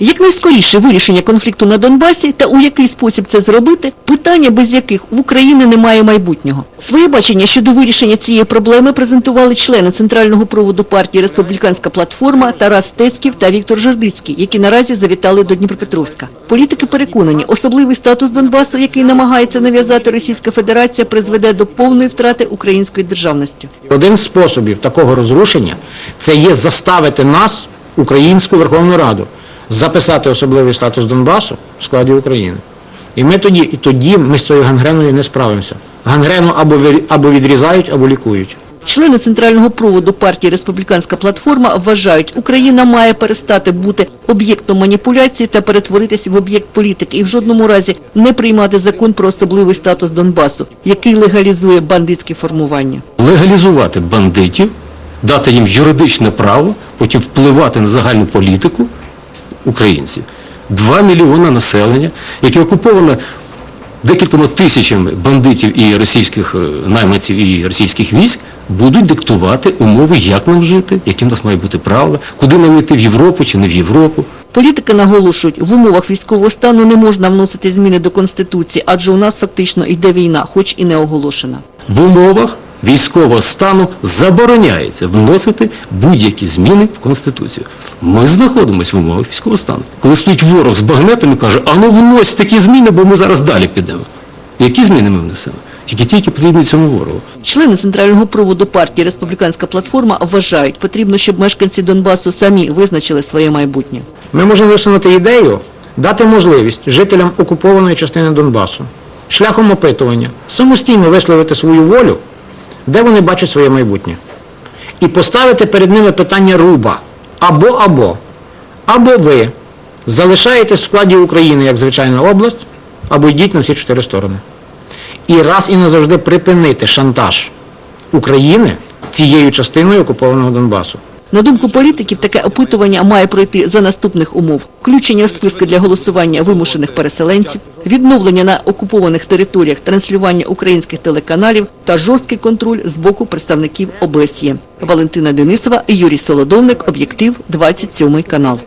Якнайскоріше вирішення конфлікту на Донбасі та у який спосіб це зробити – питання, без яких в Україні немає майбутнього. Своє бачення щодо вирішення цієї проблеми презентували члени Центрального проводу партії «Республіканська платформа» Тарас Стецьків та Віктор Жердицький, які наразі завітали до Дніпропетровська. Політики переконані, особливий статус Донбасу, який намагається нав'язати Російська Федерація, призведе до повної втрати української державності. Один з способів такого розрушення це є заставити нас, Українську Верховну Раду, записати особливий статус Донбасу в складі України. І ми тоді, і тоді ми з цією гангреною не справимося. Гангрену або, відрізають, або лікують. Члени центрального проводу партії «Республіканська платформа» вважають, Україна має перестати бути об'єктом маніпуляції та перетворитися в об'єкт політики і в жодному разі не приймати закон про особливий статус Донбасу, який легалізує бандитські формування. легалізувати бандитів, дати їм юридичне право, потім впливати на загальну політику українців. Два мільйона населення, яке окуповано декількома тисячами бандитів і російських е, найманців і російських військ, будуть диктувати умови, як нам жити, які в нас мають бути правила, куди нам йти в Європу чи не в Європу. Політики наголошують, в умовах військового стану не можна вносити зміни до Конституції, адже у нас фактично йде війна, хоч і не оголошена. В умовах військового стану забороняється вносити будь-які зміни в Конституцію. Ми знаходимося в умовах військового стану. Коли стоїть ворог з багнетом і каже, а ну внось такі зміни, бо ми зараз далі підемо. Які зміни ми внесемо? Тільки ті, які потрібні цьому ворогу. Члени центрального проводу партії «Республіканська платформа» вважають, потрібно, щоб мешканці Донбасу самі визначили своє майбутнє. Ми можемо висунути ідею дати можливість жителям окупованої частини Донбасу шляхом опитування самостійно висловити свою волю, де вони бачать своє майбутнє. І поставити перед ними питання руба або-або. Або ви залишаєтесь в складі України як звичайна область, або йдіть на всі чотири сторони. І раз і назавжди припинити шантаж України цією частиною окупованого Донбасу. На думку політиків, таке опитування має пройти за наступних умов. Включення в списки для голосування вимушених переселенців, відновлення на окупованих територіях транслювання українських телеканалів та жорсткий контроль з боку представників ОБСЄ. Валентина Денисова, Юрій Солодовник, Об'єктив, 27 канал.